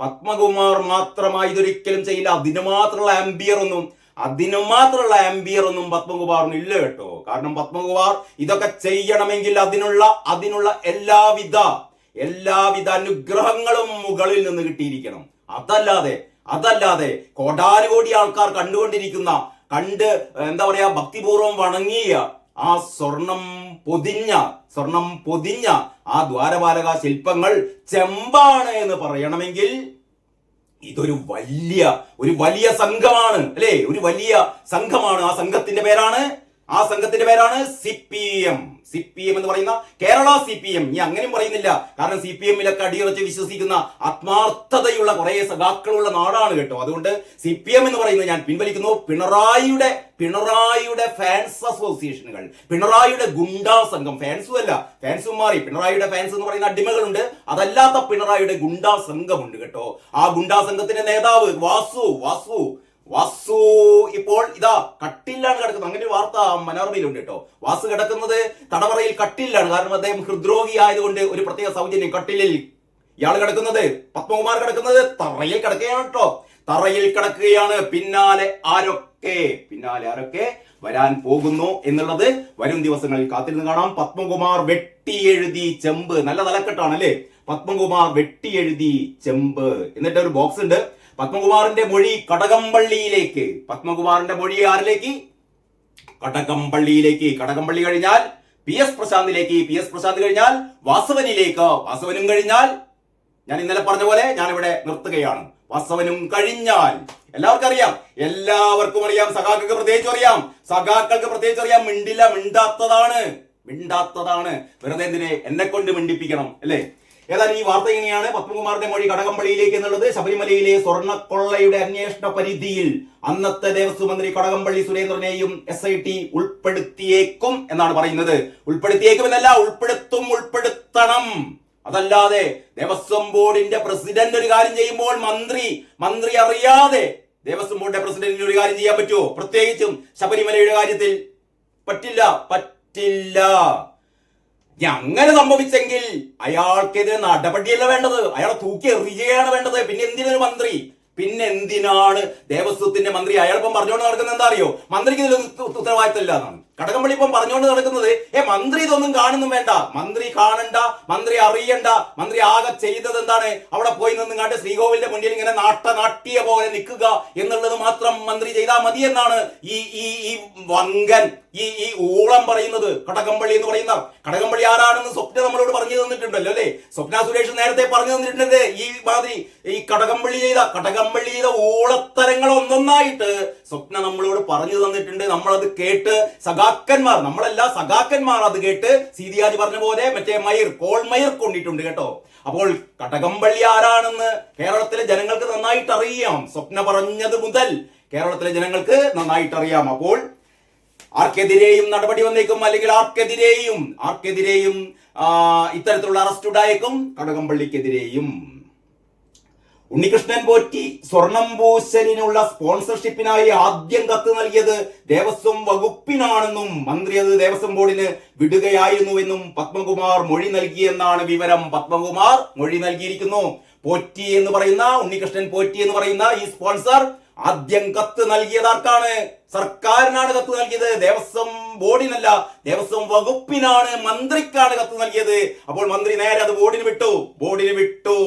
പത്മകുമാർ മാത്രമായി ഇതൊരിക്കലും ചെയ്യില്ല. അതിന് മാത്രമുള്ള ആംബിയർ ഒന്നും അതിന് മാത്രമുള്ള ആംബിയർ ഒന്നും പത്മകുമാറിന് ഇല്ല കേട്ടോ. കാരണം പത്മകുമാർ ഇതൊക്കെ ചെയ്യണമെങ്കിൽ അതിനുള്ള അതിനുള്ള എല്ലാവിധ എല്ലാവിധ അനുഗ്രഹങ്ങളും മുകളിൽ നിന്ന് കിട്ടിയിരിക്കണം. അതല്ലാതെ അതല്ലാതെ കോടാനുകോടി ആൾക്കാർ കണ്ടുകൊണ്ടിരിക്കുന്ന കണ്ട് എന്താ പറയാ ഭക്തിപൂർവം വണങ്ങിയ ആ സ്വർണം പൊതിഞ്ഞ സ്വർണം പൊതിഞ്ഞ ആ ദ്വാരപാലക ശില്പങ്ങൾ ചെമ്പാണ് എന്ന് പറയണമെങ്കിൽ ഇതൊരു വലിയ ഒരു വലിയ സംഘമാണ് അല്ലേ? ഒരു വലിയ സംഘമാണ്. ആ സംഘത്തിന്റെ പേരാണ് ആ സംഘത്തിന്റെ പേരാണ് C P M. C P M എന്ന് പറയുന്ന കേരള സി പി എം. ഇനി അങ്ങനെയും പറയുന്നില്ല. കാരണം സി പി എമ്മിലൊക്കെ അടിയുറച്ച് വിശ്വസിക്കുന്ന ആത്മാർത്ഥതയുള്ള കുറെ സഖാക്കളുള്ള നാടാണ് കേട്ടോ. അതുകൊണ്ട് സി പി എം എന്ന് പറയുന്നത് ഞാൻ പിൻവലിക്കുന്നു. പിണറായിയുടെ പിണറായിയുടെ ഫാൻസ് അസോസിയേഷനുകൾ പിണറായിയുടെ ഗുണ്ടാ സംഘം. ഫാൻസും അല്ല ഫാൻസും മാറി. പിണറായിയുടെ ഫാൻസ് എന്ന് പറയുന്ന അടിമകളുണ്ട്. അതല്ലാത്ത പിണറായിയുടെ ഗുണ്ടാ സംഘമുണ്ട് കേട്ടോ. ആ ഗുണ്ടാ സംഘത്തിന്റെ നേതാവ് വാസു വാസു. വാസു ഇപ്പോൾ ഇതാ കട്ടില്ലാണ് കിടക്കുന്നത്. അങ്ങനെ ഒരു വാർത്ത മനോരമയിലുണ്ട് കേട്ടോ. വാസു കിടക്കുന്നത് തടവറയിൽ കട്ടില്ലാണ്. കാരണം അദ്ദേഹം ഹൃദ്രോഗി ആയതുകൊണ്ട് ഒരു പ്രത്യേക സൗജന്യം കട്ടിലിൽ ഇയാൾ കിടക്കുന്നത് പത്മകുമാർ കിടക്കുന്നത് തറയിൽ കിടക്കുകയാണ് കേട്ടോ. തറയിൽ കിടക്കുകയാണ്. പിന്നാലെ ആരൊക്കെ? പിന്നാലെ ആരൊക്കെ വരാൻ പോകുന്നു എന്നുള്ളത് വരും ദിവസങ്ങളിൽ കാത്തിരുന്ന് കാണാം. പത്മകുമാർ വെട്ടിയെഴുതി ചെമ്പ്. നല്ല തലക്കെട്ടാണ് അല്ലേ? പത്മകുമാർ വെട്ടിയെഴുതി ചെമ്പ്. എന്നിട്ട് ഒരു ബോക്സ് ഉണ്ട്. പത്മകുമാറിന്റെ മൊഴി കടകംപള്ളിയിലേക്ക്. പത്മകുമാറിന്റെ മൊഴി ആരിലേക്ക്? കടകംപള്ളിയിലേക്ക്. കടകംപള്ളി കഴിഞ്ഞാൽ പി എസ് പ്രശാന്തിലേക്ക്. പി എസ് പ്രശാന്ത് കഴിഞ്ഞാൽ വാസവനിലേക്ക്. വാസവനും കഴിഞ്ഞാൽ ഞാൻ ഇന്നലെ പറഞ്ഞ പോലെ ഞാൻ ഇവിടെ നിർത്തുകയാണ്. വാസവനും കഴിഞ്ഞാൽ. എല്ലാവർക്കും അറിയാം. എല്ലാവർക്കും അറിയാം. സഖാക്കൾക്ക് പ്രത്യേകിച്ച് അറിയാം. സഖാക്കൾക്ക് പ്രത്യേകിച്ച് അറിയാം. മിണ്ടില്ല മിണ്ടാത്തതാണ്. മിണ്ടാത്തതാണ്. വെറുതെ എന്തിനെ? എന്നെ കൊണ്ട് മിണ്ടിപ്പിക്കണം അല്ലേ? ഏതായാലും ഈ വാർത്ത ഇങ്ങനെയാണ്. പത്മകുമാറിന്റെ മൊഴി കടകംപള്ളിയിലേക്ക് എന്നുള്ളത് ശബരിമലയിലെ സ്വർണക്കൊള്ളയുടെ അന്വേഷണ പരിധിയിൽ അന്നത്തെ ദേവസ്വം മന്ത്രി കടകംപള്ളി സുരേന്ദ്രനെയും എസ് ഐ ടി ഉൾപ്പെടുത്തിയേക്കും എന്നാണ് പറയുന്നത്. ഉൾപ്പെടുത്തിയേക്കും എന്നല്ല ഉൾപ്പെടുത്തും ഉൾപ്പെടുത്തണം. അതല്ലാതെ ദേവസ്വം ബോർഡിന്റെ പ്രസിഡന്റ് ഒരു കാര്യം ചെയ്യുമ്പോൾ മന്ത്രി മന്ത്രി അറിയാതെ ദേവസ്വം ബോർഡിന്റെ പ്രസിഡന്റിന് ഒരു കാര്യം ചെയ്യാൻ പറ്റുമോ? പ്രത്യേകിച്ചും ശബരിമലയുടെ കാര്യത്തിൽ പറ്റില്ല പറ്റില്ല. ഇനി അങ്ങനെ സംഭവിച്ചെങ്കിൽ അയാൾക്കെതിരെ നടപടിയല്ല വേണ്ടത്. അയാളെ തൂക്കി എറിയുകയാണ് വേണ്ടത്. പിന്നെ എന്തിനൊരു മന്ത്രി? പിന്നെ എന്തിനാണ് ദേവസ്വത്തിന്റെ മന്ത്രി? അയാളിപ്പം പറഞ്ഞുകൊണ്ട് നടക്കുന്നത് എന്താ അറിയോ? മന്ത്രിക്ക് ഇതിൽ ഉത്തരവാദിത്തമില്ല എന്നാണ്. കടകംപള്ളി ഇപ്പം പറഞ്ഞുകൊണ്ട് നടക്കുന്നത് ഏ മന്ത്രി ഇതൊന്നും കാണുന്നും വേണ്ട. മന്ത്രി കാണണ്ട മന്ത്രി അറിയണ്ട. മന്ത്രി ആകെ ചെയ്തത് എന്താണ്? അവിടെ പോയി നിന്നും കണ്ട് ശ്രീകോവിലിന്റെ മുന്നിൽ ഇങ്ങനെ നാട്ട നാട്ടിയ പോലെ നിൽക്കുക എന്നുള്ളത് മാത്രം മന്ത്രി ചെയ്താൽ മതി എന്നാണ് ഈ ഈ ഈ വങ്കൻ ഈ ഈ ഊളം പറയുന്നത്. കടകംപള്ളി എന്ന് പറയുന്ന കടകംപള്ളി ആരാണെന്ന് സ്വപ്ന നമ്മളോട് പറഞ്ഞു തന്നിട്ടുണ്ടല്ലോ അല്ലേ? സ്വപ്ന സുരേഷ് നേരത്തെ പറഞ്ഞു തന്നിട്ടുണ്ട് ഈ മാതിരി? ഈ കടകംപള്ളി ചെയ്ത കടകംപള്ളി ചെയ്ത ഊളത്തരങ്ങൾ ഒന്നൊന്നായിട്ട് സ്വപ്ന നമ്മളോട് പറഞ്ഞു തന്നിട്ടുണ്ട്. നമ്മളത് കേട്ട് സഖാക്കന്മാർ നമ്മളല്ല സഖാക്കന്മാർ അത് കേട്ട് സീതിയാജി പറഞ്ഞ പോലെ മറ്റേ മയിർ കോൾ മയിർ കൊണ്ടിട്ടുണ്ട് കേട്ടോ. അപ്പോൾ കടകംപള്ളി ആരാണെന്ന് കേരളത്തിലെ ജനങ്ങൾക്ക് നന്നായിട്ട് അറിയാം സ്വപ്ന പറഞ്ഞത് മുതൽ കേരളത്തിലെ ജനങ്ങൾക്ക് നന്നായിട്ട് അറിയാം അപ്പോൾ ആർക്കെതിരെയും നടപടി വന്നേക്കും അല്ലെങ്കിൽ ആർക്കെതിരെയും ആർക്കെതിരെയും ഇത്തരത്തിലുള്ള അറസ്റ്റ് ഉണ്ടായേക്കും കടകംപള്ളിക്കെതിരെയും. ഉണ്ണികൃഷ്ണൻ പോറ്റി സ്വർണം പൂശലിനുള്ള സ്പോൺസർഷിപ്പിനായി ആദ്യം കത്ത് നൽകിയത് ദേവസ്വം വകുപ്പിനാണെന്നും മന്ത്രി അത് ദേവസ്വം ബോർഡിന് വിടുകയായിരുന്നുവെന്നും പത്മകുമാർ മൊഴി നൽകിയെന്നാണ് വിവരം. പത്മകുമാർ മൊഴി നൽകിയിരിക്കുന്നു. പോറ്റി എന്ന് പറയുന്ന ഉണ്ണികൃഷ്ണൻ പോറ്റി എന്ന് പറയുന്ന ഈ സ്പോൺസർ ആദ്യം കത്ത് നൽകിയതാർക്കാണ് സർക്കാരിനാണ് കത്ത് നൽകിയത്. ദേവസ്വം ബോർഡിനല്ല ദേവസ്വം വകുപ്പിനാണ് മന്ത്രിക്കാണ് കത്ത് നൽകിയത്. അപ്പോൾ മന്ത്രി നേരെ അത് ബോർഡിന് വിട്ടു. ബോർഡിന് വിട്ടു.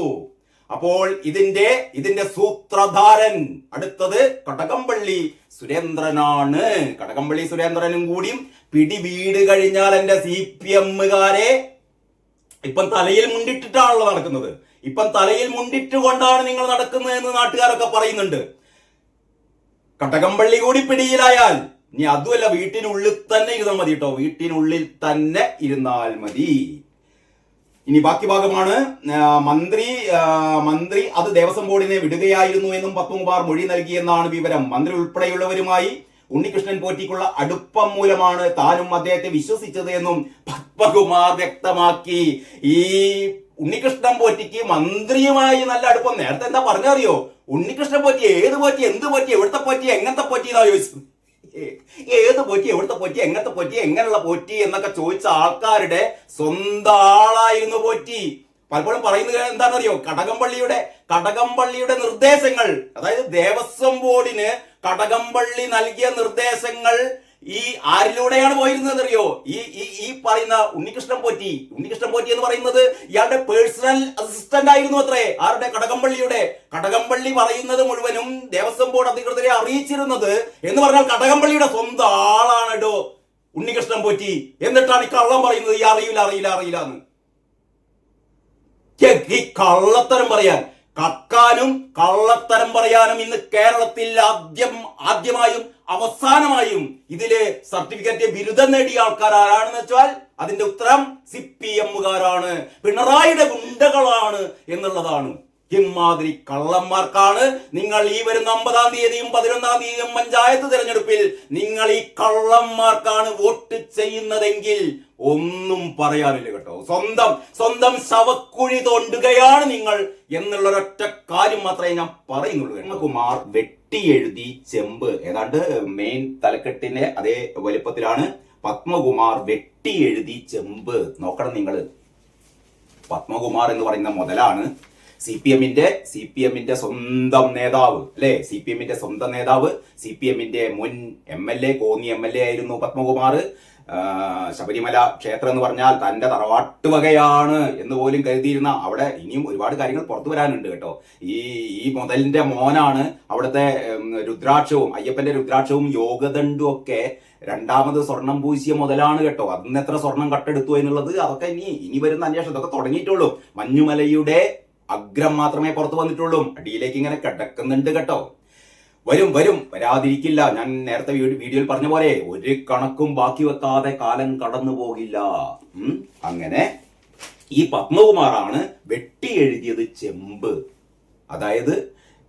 അപ്പോൾ ഇതിന്റെ ഇതിന്റെ സൂത്രധാരൻ അടുത്തത് കടകംപള്ളി സുരേന്ദ്രനാണ്. കടകംപള്ളി സുരേന്ദ്രനും കൂടിയും പിടി വീട് കഴിഞ്ഞാൽ എന്റെ സി പി എമ്മുകാരെ ഇപ്പം തലയിൽ മുണ്ടിട്ടിട്ടാണല്ലോ നടക്കുന്നത്. ഇപ്പം തലയിൽ മുണ്ടിട്ടുകൊണ്ടാണ് നിങ്ങൾ നടക്കുന്നത് എന്ന് നാട്ടുകാരൊക്കെ പറയുന്നുണ്ട്. കടകംപള്ളി കൂടി പിടിയിലായാൽ ഇനി അതുമല്ല വീട്ടിനുള്ളിൽ തന്നെ ഇരുന്നാൽ മതി കേട്ടോ വീട്ടിനുള്ളിൽ തന്നെ ഇരുന്നാൽ മതി. ഇനി ബാക്കി ഭാഗമാണ് മന്ത്രി മന്ത്രി അത് ദേവസ്വം ബോർഡിനെ വിടുകയായിരുന്നു എന്നും പത്മകുമാർ മൊഴി നൽകിയെന്നാണ് വിവരം. മന്ത്രി ഉൾപ്പെടെയുള്ളവരുമായി ഉണ്ണികൃഷ്ണൻ പോറ്റിക്കുള്ള അടുപ്പം മൂലമാണ് താനും അദ്ദേഹത്തെ വിശ്വസിച്ചത് എന്നും പത്മകുമാർ വ്യക്തമാക്കി. ഈ ഉണ്ണികൃഷ്ണൻ പോറ്റിക്ക് മന്ത്രിയുമായി നല്ല അടുപ്പം. നേരത്തെ എന്താ പറഞ്ഞറിയോ? ഉണ്ണികൃഷ്ണൻ പോറ്റി ഏത് പോറ്റി എന്ത് പോറ്റി എവിടുത്തെ പോറ്റി എങ്ങനത്തെ പോറ്റി എന്നാ ചോദിച്ചത്? ഏത് പോറ്റി എവിടുത്തെ പോറ്റി എങ്ങനത്തെ പോറ്റി എങ്ങനെയുള്ള പോറ്റി എന്നൊക്കെ ചോദിച്ച ആൾക്കാരുടെ സ്വന്തം ആളായിരുന്നു പോറ്റി. പലപ്പോഴും പറയുന്നത് എന്താണെന്നറിയോ? കടകംപള്ളിയുടെ കടകംപള്ളിയുടെ നിർദ്ദേശങ്ങൾ. അതായത് ദേവസ്വം ബോർഡിന് കടകംപള്ളി നൽകിയ നിർദ്ദേശങ്ങൾ ഈ ആരിലൂടെയാണ് പോയിരുന്നത് അറിയോ ഈ ഈ ഈ പറയുന്ന ഉണ്ണികൃഷ്ണൻ പോറ്റി. ഉണ്ണികൃഷ്ണൻ പോറ്റി എന്ന് പറയുന്നത് ഇയാളുടെ പേഴ്സണൽ അസിസ്റ്റന്റ് ആയിരുന്നു അത്രേ. ആരുടെ? കടകംപള്ളിയുടെ. കടകംപള്ളി പറയുന്നത് മുഴുവനും ദേവസ്വം ബോർഡ് അധികൃതരെ അറിയിച്ചിരുന്നത് എന്ന് പറഞ്ഞാൽ കടകംപള്ളിയുടെ സ്വന്തം ആളാണ് കേട്ടോ ഉണ്ണികൃഷ്ണൻ പോറ്റി. എന്നിട്ടാണ് ഈ കള്ളം പറയുന്നത്. ഈ അറിയില്ല അറിയില്ല അറിയില്ല എന്ന്. ഈ കള്ളത്തരം പറയാൻ. കക്കാനും കള്ളത്തരം പറയാനും ഇന്ന് കേരളത്തിൽ ആദ്യം ആദ്യമായും അവസാനമായും ഇതിലെ സർട്ടിഫിക്കറ്റ് ബിരുദം നേടിയ ആൾക്കാർ ആരാണെന്ന് വെച്ചാൽ അതിന്റെ ഉത്തരം സി പി എമ്മുകാരാണ്. പിണറായിയുടെ ഗുണ്ടകളാണ് എന്നുള്ളതാണ്. ഇമാതിരി കള്ളന്മാർക്കാണ്. നിങ്ങൾ ഈ വരുന്ന ഒമ്പതാം തീയതിയും പതിനൊന്നാം തീയതിയും പഞ്ചായത്ത് തിരഞ്ഞെടുപ്പിൽ നിങ്ങൾ ഈ കള്ളന്മാർക്കാണ് വോട്ട് ചെയ്യുന്നതെങ്കിൽ ഒന്നും പറയാനില്ല കേട്ടോ. സ്വന്തം സ്വന്തം ശവക്കുഴി തോണ്ടുകയാണ് നിങ്ങൾ എന്നുള്ള ഒരൊറ്റ കാര്യം മാത്രമേ ഞാൻ പറയുന്നുള്ളൂ. കുമാർ വെട്ടി എഴുതി ചെമ്പ്. ഏതാണ്ട് മെയിൻ തലക്കെട്ടിന്റെ അതേ വലിപ്പത്തിലാണ് പത്മകുമാർ വെട്ടി എഴുതി ചെമ്പ്. നോക്കണം നിങ്ങൾ പത്മകുമാർ എന്ന് പറയുന്ന മുതലാണ് സി പി എമ്മിന്റെ സി പി എമ്മിന്റെ സ്വന്തം നേതാവ് അല്ലെ? സി പി എമ്മിന്റെ സ്വന്തം നേതാവ് സി പി എമ്മിന്റെ മുൻ M L A Konni M L A ആയിരുന്നു പത്മകുമാർ. ശബരിമല ക്ഷേത്രം എന്ന് പറഞ്ഞാൽ തന്റെ തറവാട്ട് വകയാണ് എന്ന് പോലും കരുതിയിരുന്ന അവിടെ ഇനിയും ഒരുപാട് കാര്യങ്ങൾ പുറത്തു വരാനുണ്ട് കേട്ടോ. ഈ ഈ മുതലിന്റെ മോനാണ് അവിടുത്തെ രുദ്രാക്ഷവും അയ്യപ്പന്റെ രുദ്രാക്ഷവും യോഗദണ്ഡും ഒക്കെ രണ്ടാമത് സ്വർണം പൂശിയ മുതലാണ് കേട്ടോ. അന്ന് എത്ര സ്വർണം കട്ടെടുത്തു എന്നുള്ളത് അതൊക്കെ ഇനി ഇനി വരുന്ന അന്വേഷണം. ഇതൊക്കെ തുടങ്ങിയിട്ടുള്ളൂ. മഞ്ഞുമലയുടെ അഗ്രം മാത്രമേ പുറത്തു വന്നിട്ടുള്ളൂ. അടിയിലേക്ക് ഇങ്ങനെ കിടക്കുന്നുണ്ട് കേട്ടോ. വരും വരും. വരാതിരിക്കില്ല. ഞാൻ നേരത്തെ വീഡിയോയിൽ പറഞ്ഞ പോലെ ഒരു കണക്കും ബാക്കി വെക്കാതെ കാലം കടന്നു പോകില്ല. അങ്ങനെ ഈ പത്മകുമാറാണ് വെട്ടി എഴുതിയത് ചെമ്പ്. അതായത്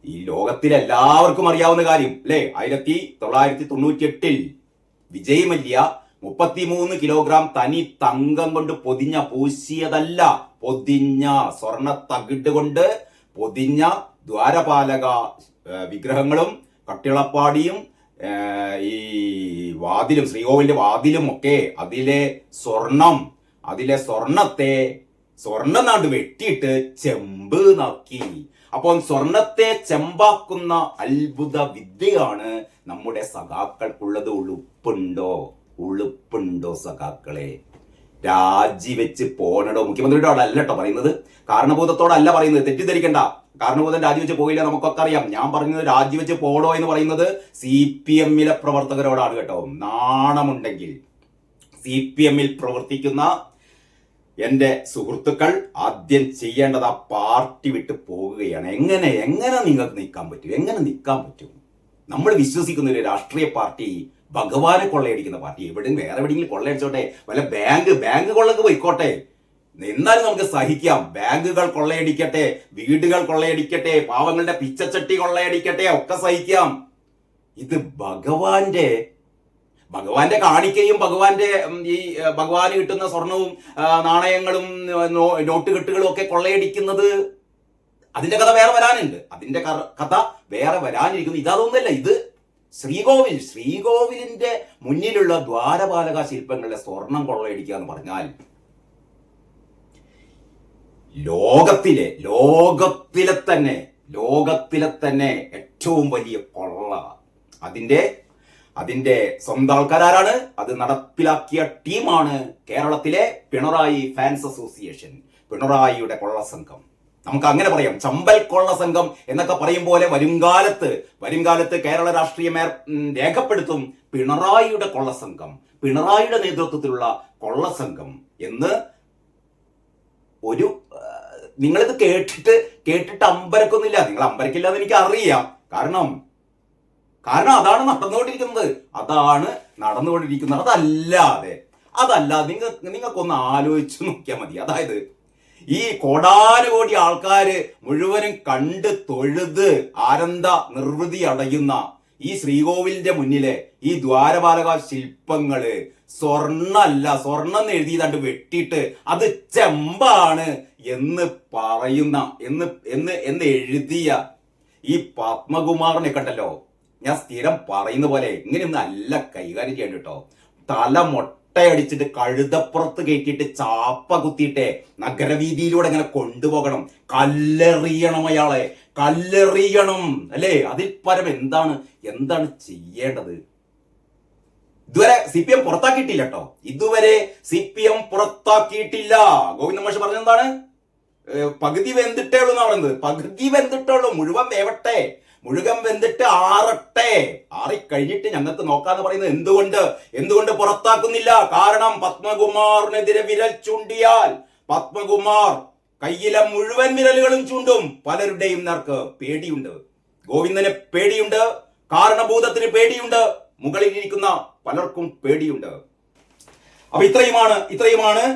ഈ ലോകത്തിൽ എല്ലാവർക്കും അറിയാവുന്ന കാര്യം അല്ലേ? ആയിരത്തി തൊള്ളായിരത്തി തൊണ്ണൂറ്റി എട്ടിൽ വിജയ് മല്യ മുപ്പത്തിമൂന്ന് കിലോഗ്രാം തനി തങ്കം കൊണ്ട് പൊതിഞ്ഞ പൂശിയതല്ല പൊതിഞ്ഞ സ്വർണ തകിട് കൊണ്ട് പൊതിഞ്ഞ ദ്വാരപാലക വിഗ്രഹങ്ങളും കട്ടിളപ്പാടിയും ഈ വാതിലും ശ്രീകോവിലിന്റെ വാതിലും ഒക്കെ അതിലെ സ്വർണം അതിലെ സ്വർണത്തെ സ്വർണം നാണ്ട് വെട്ടിയിട്ട് ചെമ്പ് നാക്കി. അപ്പോൾ സ്വർണത്തെ ചെമ്പാക്കുന്ന അത്ഭുത വിദ്യയാണ് നമ്മുടെ സഖാക്കൾക്കുള്ളത് ഉളുപ്പുണ്ടോ? ഉളുപ്പുണ്ടോ സഖാക്കളെ? രാജിവെച്ച് പോണടോ. മുഖ്യമന്ത്രിയുടെ അവിടെ അല്ല കേട്ടോ പറയുന്നത്. കാരണബോധത്തോടല്ല പറയുന്നത്. തെറ്റിദ്ധരിക്കണ്ട. കാരണഭൂതൻ രാജിവെച്ച് പോയില്ല നമുക്കൊക്കെ അറിയാം. ഞാൻ പറഞ്ഞത് രാജിവെച്ച് പോടോ എന്ന് പറയുന്നത് സി പി എമ്മിലെ പ്രവർത്തകരോടാണ് കേട്ടോ. നാണമുണ്ടെങ്കിൽ സി പി എമ്മിൽ പ്രവർത്തിക്കുന്ന എന്റെ സുഹൃത്തുക്കൾ ആദ്യം ചെയ്യേണ്ടത് ആ പാർട്ടി വിട്ട് പോകുകയാണ് എങ്ങനെ എങ്ങനെ നിങ്ങൾക്ക് നിൽക്കാൻ പറ്റും? എങ്ങനെ നിൽക്കാൻ പറ്റും? നമ്മൾ വിശ്വസിക്കുന്ന ഒരു രാഷ്ട്രീയ പാർട്ടി ഭഗവാനെ കൊള്ളയടിക്കുന്ന പാർട്ടി? എവിടെയും വേറെ എവിടെയെങ്കിലും കൊള്ളയടിച്ചോട്ടെ. വല്ല ബാങ്ക് ബാങ്ക് കൊള്ളക്ക് പോയിക്കോട്ടെ. എന്നാലും നമുക്ക് സഹിക്കാം. ബാങ്കുകൾ കൊള്ളയടിക്കട്ടെ വീടുകൾ കൊള്ളയടിക്കട്ടെ പാവങ്ങളുടെ പിച്ചച്ചട്ടി കൊള്ളയടിക്കട്ടെ ഒക്കെ സഹിക്കാം. ഇത് ഭഗവാന്റെ ഭഗവാന്റെ കാണിക്കയും ഭഗവാന്റെ ഈ ഭഗവാന് കിട്ടുന്ന സ്വർണവും നാണയങ്ങളും നോട്ട് കെട്ടുകളും ഒക്കെ കൊള്ളയടിക്കുന്നത് അതിന്റെ കഥ വേറെ വരാനുണ്ട്. അതിന്റെ കഥ വേറെ വരാനിരിക്കുന്നു. ഇതൊന്നുമല്ല ഇത് ശ്രീകോവിൽ ശ്രീകോവിലിന്റെ മുന്നിലുള്ള ദ്വാരപാലക ശില്പങ്ങളുടെ സ്വർണം കൊള്ളയടിക്കുക എന്ന് പറഞ്ഞാൽ ലോകത്തിലെ ലോകത്തിലെ തന്നെ ലോകത്തിലെ തന്നെ ഏറ്റവും വലിയ കൊള്ള അതിന്റെ അതിന്റെ സ്വന്തം ആൾക്കാരാണ് അത് നടപ്പിലാക്കിയ ടീമാണ് കേരളത്തിലെ പിണറായി ഫാൻസ് അസോസിയേഷൻ പിണറായിയുടെ കൊള്ള സംഘം. നമുക്ക് അങ്ങനെ പറയാം ചമ്പൽ കൊള്ള സംഘം എന്നൊക്കെ പറയും പോലെ വരുംകാലത്ത് വരുംകാലത്ത് കേരള രാഷ്ട്രീയ മേർ രേഖപ്പെടുത്തും പിണറായിയുടെ കൊള്ള സംഘം പിണറായിയുടെ നേതൃത്വത്തിലുള്ള കൊള്ള സംഘം എന്ന് ഒരു നിങ്ങളിത് കേട്ടിട്ട് കേട്ടിട്ട് അമ്പരക്കൊന്നുമില്ല. നിങ്ങൾ അമ്പരക്കില്ല എന്ന് എനിക്ക് അറിയാം കാരണം കാരണം അതാണ് നടന്നുകൊണ്ടിരിക്കുന്നത്. അതാണ് നടന്നുകൊണ്ടിരിക്കുന്നത്. അതല്ലാതെ അതല്ല നിങ്ങൾ നിങ്ങൾക്കൊന്ന് ആലോചിച്ച് നോക്കിയാൽ മതി. അതായത് ഈ കോടാനുകോടി ആൾക്കാര് മുഴുവനും കണ്ട് തൊഴുത് ആനന്ദ നിർവൃതി അടയുന്ന ഈ ശ്രീകോവിലിന്റെ മുന്നിലെ ഈ ദ്വാരപാലക ശില്പങ്ങൾ സ്വർണല്ല സ്വർണം എഴുതിയതാണ്ട് വെട്ടിയിട്ട് അത് ചെമ്പാണ് എന്ന് പറയുന്ന എന്ന് എന്ന് എന്ന് എഴുതിയ ഈ പത്മകുമാറിനെ കണ്ടല്ലോ? ഞാൻ സ്ഥിരം പറയുന്ന പോലെ ഇങ്ങനെയൊന്നും അല്ല കൈകാര്യം ചെയ്യണ്ട കേട്ടോ. തല മുട്ടയടിച്ചിട്ട് കഴുതപ്പുറത്ത് കയറ്റിയിട്ട് ചാപ്പ കുത്തിയിട്ട് നഗരവീതിയിലൂടെ ഇങ്ങനെ കൊണ്ടുപോകണം. കല്ലെറിയണം അയാളെ. കല്ലെറിയണം. അല്ലേ? അതിൽ പരം എന്താണ്? എന്താണ് ചെയ്യേണ്ടത്? ഇതുവരെ സി പി എം പുറത്താക്കിയിട്ടില്ല കേട്ടോ ഇതുവരെ സി പി എം പുറത്താക്കിയിട്ടില്ല. ഗോവിന്ദ മാഷ് പറഞ്ഞെന്താണ് പകുതി വെന്തിട്ടേ ഉള്ളൂ എന്നാണ് പറയുന്നത്. പകുതി വെന്തിട്ടേ ഉള്ളൂ. മുഴുവൻ വേവട്ടെ. മുഴുവൻ വെന്തിട്ട് ആറട്ടെ. ആറിക്കഴിഞ്ഞിട്ട് ഞങ്ങൾക്ക് നോക്കാന്ന് പറയുന്നത് എന്തുകൊണ്ട്? എന്തുകൊണ്ട് പുറത്താക്കുന്നില്ല? കാരണം പത്മകുമാറിനെതിരെ വിരൽ ചൂണ്ടിയാൽ പത്മകുമാർ കയ്യിലെ മുഴുവൻ വിരലുകളും ചൂണ്ടും പലരുടെയും നേർക്ക് പേടിയുണ്ട്. ഗോവിന്ദന് പേടിയുണ്ട്. കാരണഭൂതത്തിന് പേടിയുണ്ട്. മുകളിലിരിക്കുന്ന പലർക്കും പേടിയുണ്ട്. അപ്പൊ ഇത്രയുമാണ് ഇത്രയുമാണ്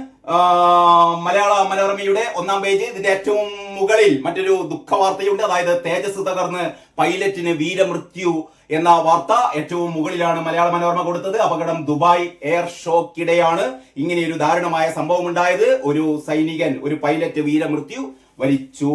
മലയാള മനോരമയുടെ ഒന്നാം പേജ്. ഇതിന്റെ ഏറ്റവും മുകളിൽ മറ്റൊരു ദുഃഖവാർത്തയുണ്ട്. അതായത് തേജസ് തകർന്ന് പൈലറ്റിന് വീരമൃത്യു എന്ന വാർത്ത ഏറ്റവും മുകളിലാണ് മലയാള മനോരമ കൊടുത്തത്. അപകടം ദുബായ് എയർ ഷോക്കിടെയാണ്. ഇങ്ങനെയൊരു ദാരുണമായ സംഭവം ഉണ്ടായത് ഒരു സൈനികൻ ഒരു പൈലറ്റ് വീരമൃത്യു വരിച്ചു.